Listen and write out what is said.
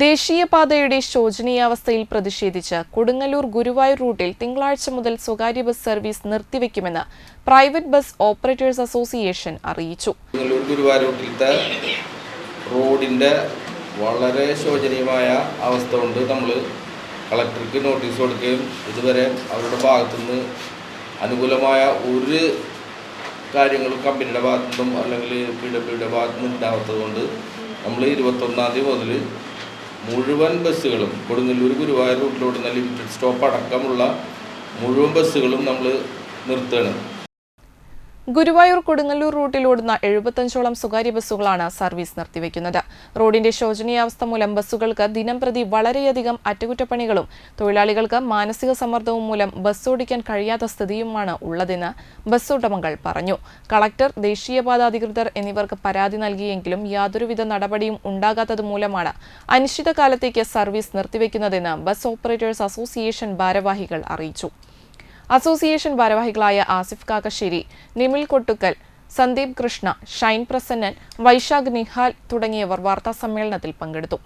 ദേശീയപാതയുടെ ശോചനീയാവസ്ഥയിൽ പ്രതിഷേധിച്ച് കൊടുങ്ങല്ലൂർ ഗുരുവായൂർ റൂട്ടിൽ തിങ്കളാഴ്ച മുതൽ സ്വകാര്യ ബസ് സർവീസ് നിർത്തിവെക്കുമെന്ന് പ്രൈവറ്റ് ബസ് ഓപ്പറേറ്റേഴ്സ് അസോസിയേഷൻ അറിയിച്ചു. കൊടുങ്ങല്ലൂർ റോഡിന്റെ വളരെ ശോചനീയമായ അവസ്ഥ കൊണ്ട് നമ്മൾ കളക്ടർക്ക് നോട്ടീസ് കൊടുക്കുകയും ഇതുവരെ അവരുടെ ഭാഗത്തുനിന്ന് അനുകൂലമായ ഒരു കാര്യങ്ങളും കമ്പനിയുടെ ഭാഗത്തുനിന്നും അല്ലെങ്കിൽ പി ഡബ്ല്യുടെ ഭാഗത്തുനിന്നും ഉണ്ടാവാത്തത് കൊണ്ട് നമ്മൾ ഇരുപത്തൊന്നാം തീയതി മുതൽ മുഴുവൻ ബസ്സുകളും കൊടുങ്ങല്ലൂർ ഗുരുവായൂർ റൂട്ടിലോടുന്ന ലിമിറ്റഡ് സ്റ്റോപ്പ് അടക്കമുള്ള മുഴുവൻ ബസ്സുകളും നമ്മൾ നിർത്തുകയാണ്. ഗുരുവായൂർ കൊടുങ്ങല്ലൂർ റൂട്ടിലോടുന്ന എഴുപത്തഞ്ചോളം സ്വകാര്യ ബസ്സുകളാണ് സർവീസ് നിർത്തിവെക്കുന്നത്. റോഡിന്റെ ശോചനീയാവസ്ഥ മൂലം ബസ്സുകൾക്ക് ദിനം പ്രതി വളരെയധികം അറ്റകുറ്റപ്പണികളും തൊഴിലാളികൾക്ക് മാനസിക സമ്മർദ്ദവും മൂലം ബസ് ഓടിക്കാൻ കഴിയാത്ത സ്ഥിതിയുമാണ് ഉള്ളതെന്ന് ബസ് ഉടമകൾ പറഞ്ഞു. കളക്ടർ ദേശീയപാത അധികൃതർ എന്നിവർക്ക് പരാതി നൽകിയെങ്കിലും യാതൊരുവിധ നടപടിയും ഉണ്ടാകാത്തത് മൂലമാണ് അനിശ്ചിതകാലത്തേക്ക് സർവീസ് നിർത്തിവെക്കുന്നതെന്ന് ബസ് ഓപ്പറേറ്റേഴ്സ് അസോസിയേഷൻ ഭാരവാഹികൾ അറിയിച്ചു. അസോസിയേഷൻ ഭാരവാഹികളായ ആസിഫ് കാക്കശ്ശേരി നിമിൽ കൊട്ടുക്കൽ സന്ദീപ് കൃഷ്ണ ഷൈൻ പ്രസന്നൻ വൈശാഖ് നിഹാൽ തുടങ്ങിയവർ വാർത്താസമ്മേളനത്തിൽ പങ്കെടുത്തു.